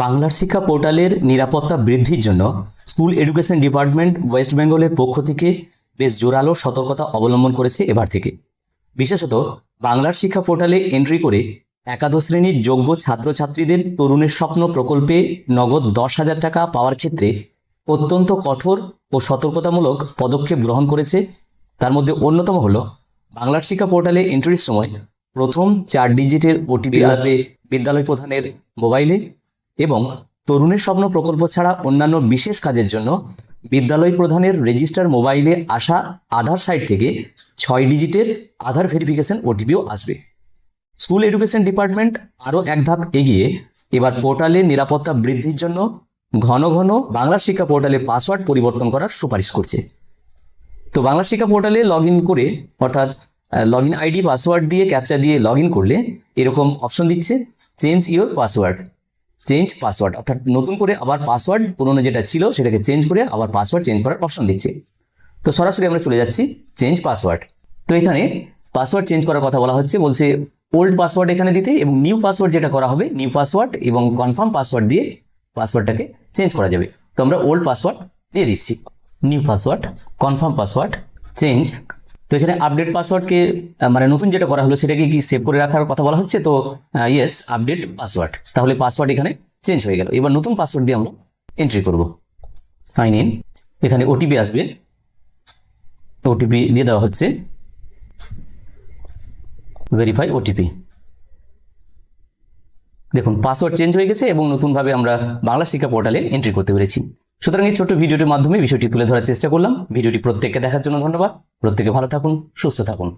বাংলার শিক্ষা পোর্টালের নিরাপত্তা বৃদ্ধির জন্য স্কুল এডুকেশন ডিপার্টমেন্ট ওয়েস্ট বেঙ্গলের পক্ষ থেকে বেশ জোরালো সতর্কতা অবলম্বন করেছে এবার থেকে। বিশেষত বাংলার শিক্ষা পোর্টালে এন্ট্রি করে একাদশ শ্রেণির যোগ্য ছাত্রছাত্রীদের তরুণের স্বপ্ন প্রকল্পে নগদ দশ হাজার টাকা পাওয়ার ক্ষেত্রে অত্যন্ত কঠোর ও সতর্কতামূলক পদক্ষেপ গ্রহণ করেছে। তার মধ্যে অন্যতম হলো, বাংলার শিক্ষা পোর্টালে এন্ট্রির সময় প্রথম চার ডিজিটের ওটিপি আসবে বিদ্যালয় প্রধানের মোবাইলে এবং তরুণের স্বপ্ন প্রকল্প ছাড়া অন্যান্য বিশেষ কাজের জন্য বিদ্যালয় প্রধানের রেজিস্টার মোবাইলে আসা আধার সাইট থেকে ছয় ডিজিটের আধার ভেরিফিকেশন ওটিপিও আসবে। স্কুল এডুকেশন ডিপার্টমেন্ট আরও এক ধাপ এগিয়ে এবার পোর্টালে নিরাপত্তা বৃদ্ধির জন্য ঘন ঘন বাংলা শিক্ষা পোর্টালে পাসওয়ার্ড পরিবর্তন করার সুপারিশ করছে। তো বাংলা শিক্ষা পোর্টালে লগ করে, অর্থাৎ লগ আইডি পাসওয়ার্ড দিয়ে ক্যাপচা দিয়ে লগ করলে এরকম অপশন দিচ্ছে change your password change password অর্থাৎ নতুন করে আবার পাসওয়ার্ড পুরনো যেটা ছিল সেটাকে চেঞ্জ করে আবার পাসওয়ার্ড চেঞ্জ করার অপশন দিচ্ছে। তো সরাসরি আমরা চলে যাচ্ছি চেঞ্জ পাসওয়ার্ড তো এখানে পাসওয়ার্ড চেঞ্জ করার কথা বলা হচ্ছে, বলছে ওল্ড পাসওয়ার্ড এখানে দিতে এবং নিউ পাসওয়ার্ড যেটা করা হবে নিউ পাসওয়ার্ড এবং কনফার্ম পাসওয়ার্ড দিয়ে পাসওয়ার্ডটাকে চেঞ্জ করা যাবে। তো আমরা ওল্ড পাসওয়ার্ড দিয়ে দিচ্ছি। New password confirm password change তো এখানে আপডেট পাসওয়ার্ডকে মানে নতুন যেটা করা হলো সেটাকে কি সেভ করে রাখার কথা বলা হচ্ছে? তো ইয়েস আপডেট পাসওয়ার্ড তাহলে পাসওয়ার্ড এখানে চেঞ্জ হয়ে গেল। এবার নতুন পাসওয়ার্ড দিয়ে আমরা এন্ট্রি করব। সাইন ইন এখানে ওটিপি আসবে। ওটিপি দিয়ে দেওয়া হচ্ছে। ভেরিফাই ওটিপি দেখুন পাসওয়ার্ড চেঞ্জ হয়ে গেছে এবং নতুনভাবে আমরা বাংলা শিক্ষা পোর্টালে এন্ট্রি করতে পেরেছি। সুতরাং এই ছোট্ট ভিডিওটির মাধ্যমে বিষয়টি তুলে ধরার চেষ্টা করলাম। ভিডিওটি প্রত্যেককে দেখার জন্য ধন্যবাদ। প্রত্যেকে ভালো থাকুন, সুস্থ থাকুন।